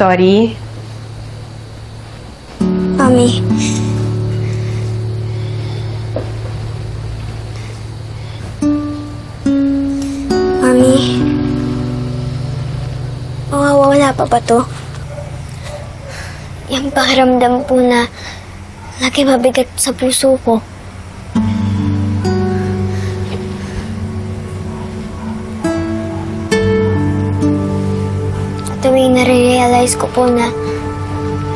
Tori? Mami. Mami. Mawawala pa ba to? Yung pakiramdam po na lagi mabigat sa puso ko. Tuwing nare-realize ko po na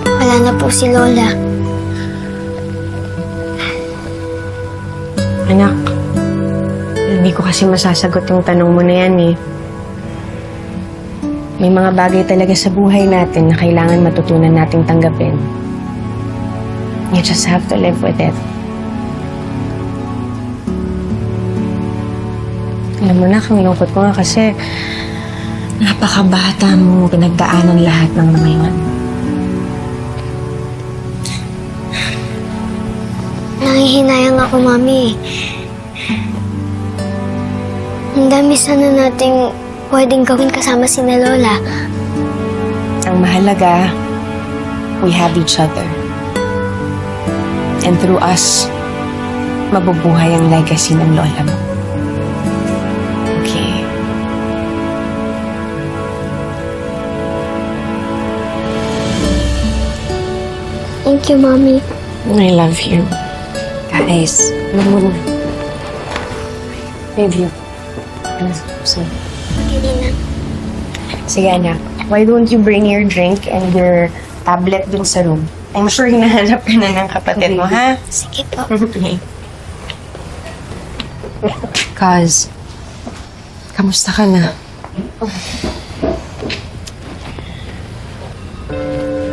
wala na po si Lola. Anak, hindi ko kasi masasagot yung tanong mo na yan eh. May mga bagay talaga sa buhay natin na kailangan matutunan nating tanggapin. You just have to live with it. Alam mo na, kang lungkot ko nga kasi napakabata mo pinagdaanan lahat ng mga yun. Nangihinayang ako, Mami. Ang dami sana nating pwedeng gawin kasama si na Lola. Ang mahalaga, we have each other. And through us, mabubuhay ang legacy ng lola mo. Thank you, Mami. I love you. Guys, alam mo na. Baby. Ano so, Hindi na. Sige, anak. Why don't you bring your drink and your tablet dun sa room? I'm sure hinahanap ka na ng kapatid mo, ha? Sige po. Okay. Kaz, kamusta ka na?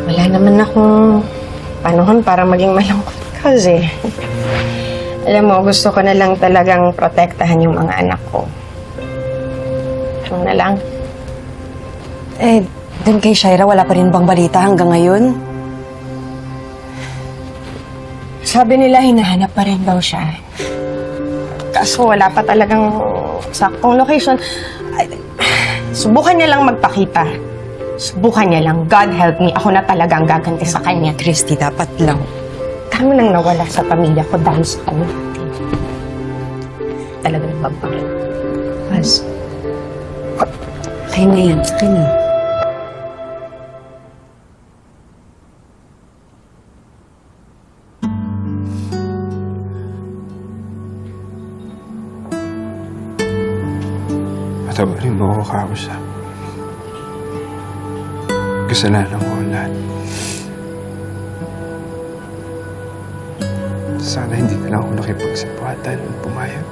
Wala naman akong panahon para maging malungkot, eh. Alam mo, gusto ko na lang talagang protektahan yung mga anak ko. Yun na lang. Eh, dun kay Shaira, wala pa rin bang balita hanggang ngayon? Sabi nila, hinahanap pa rin daw siya. Kaso wala pa talagang saktong location. Ay, Subukan niya lang magpakita. Subukan niya lang. God help me. Ako na talaga ang gaganti sa kanya. Christy, dapat lang. Kami nang nawala sa pamilya ko dahil sa kanya. Talagang babangin. Kaz. Okay na yan. Okay na. Patawarin mo ako, Kamusta. Kasalanan ko lahat. Sana hindi na lang ako nakipagsapatan at pumayag.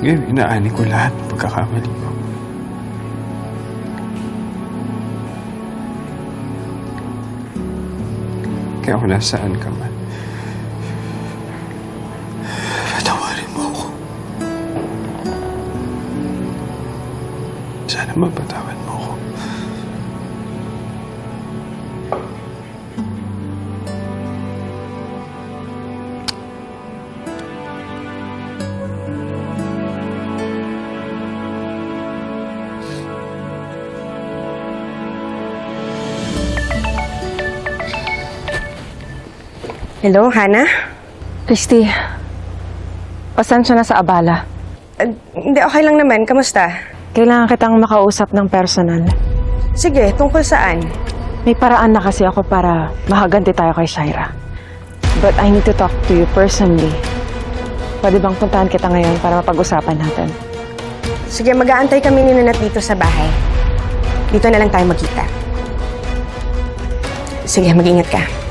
Ngayon, inaani ko lahat ng pagkakamali ko. Kaya kung nasaan ka man, mapatawad mo ako. Hello, Hana? Christy, pasensya na sa abala. Uh, hindi, okay lang naman. Kamusta? Kailangan kitang makausap ng personal. Sige, tungkol saan? May paraan na kasi ako para makaganti tayo kay Shaira. But I need to talk to you personally. Pwede bang puntahan kita ngayon para mapag-usapan natin? Sige, mag-aantay kami ni Nanat dito sa bahay. Dito na lang tayo magkita. Sige, mag-ingat ka.